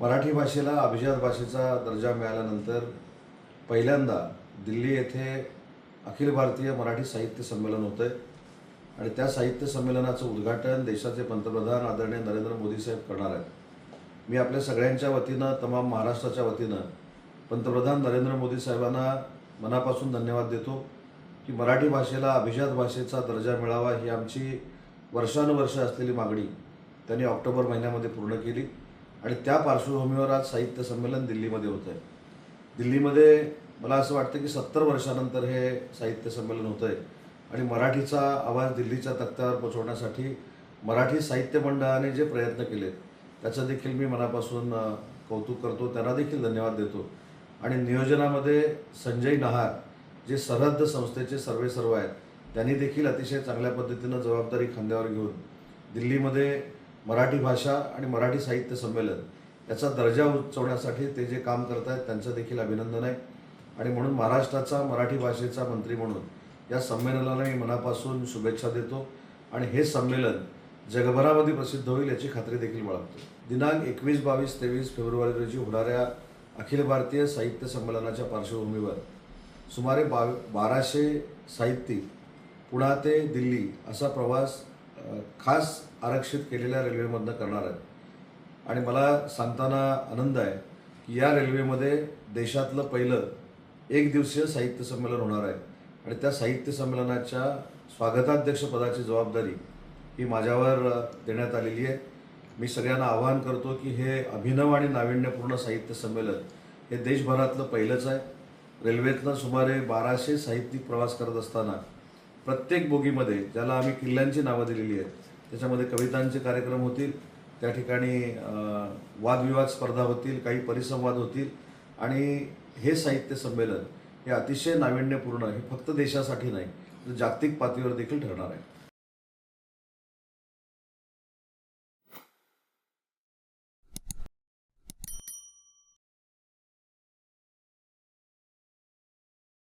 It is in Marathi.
मराठी भाषेला अभिजात भाषेचा दर्जा मिळाल्यानंतर पहिल्यांदा दिल्ली येथे अखिल भारतीय मराठी साहित्य संमेलन होतं आहे आणि त्या साहित्य संमेलनाचं उद्घाटन देशाचे पंतप्रधान आदरणीय नरेंद्र मोदी साहेब करणार आहेत. मी आपल्या सगळ्यांच्या वतीनं तमाम महाराष्ट्राच्या वतीनं पंतप्रधान नरेंद्र मोदी साहेबांना मनापासून धन्यवाद देतो की मराठी भाषेला अभिजात भाषेचा दर्जा मिळावा ही आमची वर्षानुवर्ष असलेली मागणी त्यांनी ऑक्टोबर महिन्यामध्ये पूर्ण केली. आणि त्या पार्श्वभूमीवर आज साहित्य संमेलन दिल्लीमध्ये होतं आहे दिल्लीमध्ये मला असं वाटतं की सत्तर वर्षानंतर हे साहित्य संमेलन होतं आहे आणि मराठीचा आवाज दिल्लीच्या तक्त्यावर पोचवण्यासाठी मराठी साहित्य मंडळाने जे प्रयत्न केले त्याचं देखील मी मनापासून कौतुक करतो. त्यांना देखील धन्यवाद देतो. आणि नियोजनामध्ये संजय नहार जे सरहद्द संस्थेचे सर्वे सर्व आहेत त्यांनी देखील अतिशय चांगल्या पद्धतीनं जबाबदारी खांद्यावर घेऊन दिल्लीमध्ये मराठी भाषा आणि मराठी साहित्य संमेलन याचा दर्जा उंचवण्यासाठी ते जे काम करत आहेत त्यांचं देखील अभिनंदन आहे. आणि म्हणून महाराष्ट्राचा मराठी भाषेचा मंत्री म्हणून या संमेलनाला मी मनापासून शुभेच्छा देतो आणि हे संमेलन जगभरामध्ये प्रसिद्ध होईल याची खात्री देखील बाळगतो. दिनांक एकवीस बावीस तेवीस फेब्रुवारी रोजी होणाऱ्या अखिल भारतीय साहित्य संमेलनाच्या पार्श्वभूमीवर सुमारे बा बाराशे साहित्यिक पुणा ते दिल्ली असा प्रवास खास आरक्षित केलेल्या रेल्वेमधनं करणार आहेत. आणि मला सांगताना आनंद आहे की या रेल्वेमध्ये देशातलं पहिलं एक दिवसीय साहित्य संमेलन होणार आहे. आणि त्या साहित्य संमेलनाच्या स्वागताध्यक्षपदाची जबाबदारी ही माझ्यावर देण्यात आलेली आहे. मी सगळ्यांना आवाहन करतो की हे अभिनव आणि नाविन्यपूर्ण साहित्य संमेलन हे देशभरातलं पहिलंच आहे. रेल्वेतनं सुमारे बाराशे साहित्यिक प्रवास करत असताना प्रत्येक बोगीमध्ये ज्याला आम्ही किल्ल्यांची नावं दिलेली आहेत त्याच्यामध्ये कवितांचे कार्यक्रम होतील त्या ठिकाणी वादविवाद स्पर्धा होतील काही परिसंवाद होतील आणि हे साहित्य संमेलन हे अतिशय नाविन्यपूर्ण हे फक्त देशासाठी नाही तर जागतिक पातळीवर देखील ठरणार आहे.